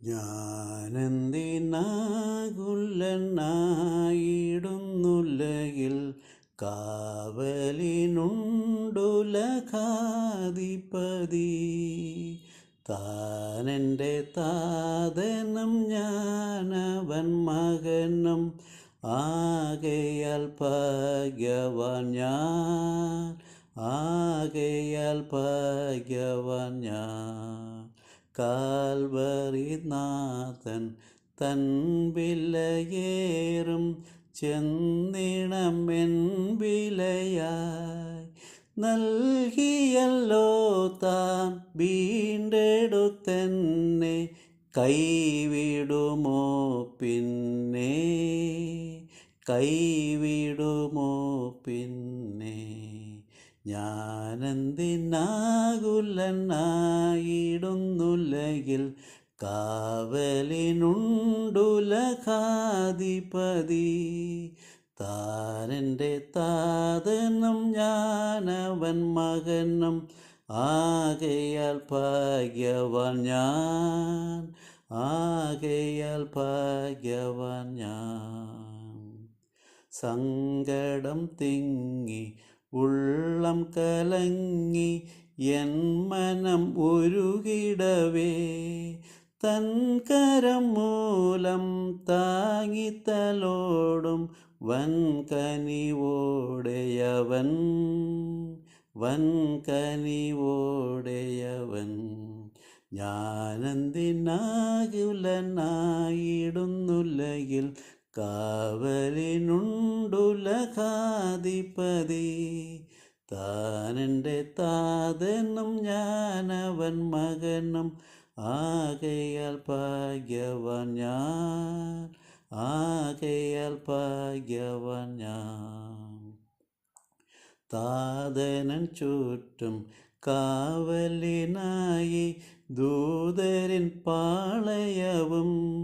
ഞാനെന്തിനാകുലനായിടുന്നുലകിൽ കാവലിനുണ്ടുലകാധിപതി താനെന്റെ താതനം ഞാനവൻ മകനം ആകയാൽ ഭാഗ്യവാൻ ഞാൻ ആകയാൽ ഭാഗ്യവാൻ ഞാൻ. കാൽവറി നാഥൻ തൻ വിലയേറും ചെന്നിണമെൻ വിലയായി നൽകിയല്ലോ താൻ വീണ്ടെടുത്തെന്നെ കൈവിടുമോ പിന്നെ? കൈവിടുമോ പിന്നെ? ഞാനെന്തിനാകുലനായിടുന്നുലകിൽ കാവലിനുണ്ടുലകാധിപതി. താനെന്റെ താതനും ഞാനവൻ മകനും ആകയാൽ ഭാഗ്യവാൻ ഞാൻ ആകയാൽ ഭാഗ്യവാൻ ഞാൻ. സങ്കടം തിങ്ങി ഉള്ളം കലങ്ങി എൻ മനം ഒരുകിടവേ തൻ കരം മൂലം താങ്ങിത്തലോടും വൻ കനിവോടെയവൻ. വൻ കനിവോടെയവൻ. ഞാനെന്തിനാകുലനായിടുന്നുലകിൽ കാവലിനുണ്ടുലകാധിപതി. താനെന്റെ താതനും ഞാനവൻ മകനും ആകയാൽ ഭാഗ്യവൻ ഞാൻ ആകയാൽ ഭാഗ്യവൻ ഞാൻ. താതനൻ ചുറ്റും കാവലിനായി ദൂതരിൻ പാളയവും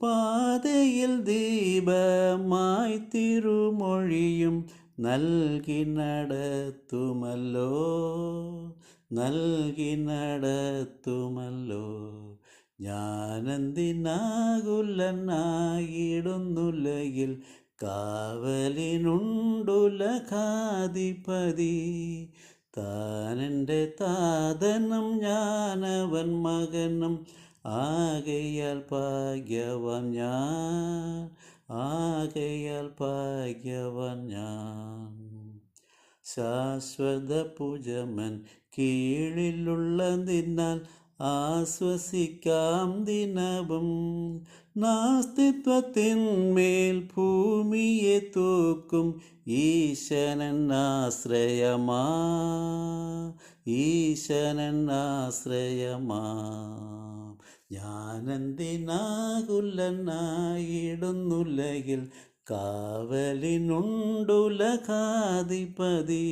പാതയിൽ ദീപമായി തിരുമൊഴിയും നൽകി നടത്തുമല്ലോ നൽകി നടത്തുമല്ലോ. ഞാനെന്തിനാകുലനായിടുന്നുലകിൽ കാവലിനുണ്ടുലകാധിപതി താനെന്റെ താതനും ഞാനവൻ മകനും ആകയാൽ ഭാഗ്യവൻ ഞാൻ ആകയാൽ ഭാഗ്യവൻ ഞാൻ. ശാശ്വത പൂജമൻ കീഴിലുള്ള നിന്നാൽ ആശ്വസിക്കാം ദിനവും. നാസ്തിത്വത്തിന്മേൽ ഭൂമിയെ തൂക്കും ഈശനൻ ആശ്രയമാ ഈശനൻ ആശ്രയമാ. ഞാനെന്തിനാകുലനായിടുന്നുലകിൽ കാവലിനുണ്ടുലകാധിപതി.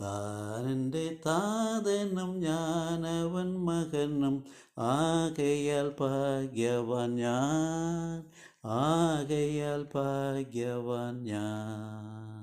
താനെന്റെ താതനും ഞാനവൻ മകനും ആകയാൽ ഭാഗ്യവാൻ ഞാൻ ആകയാൽ ഭാഗ്യവാൻ ഞാൻ.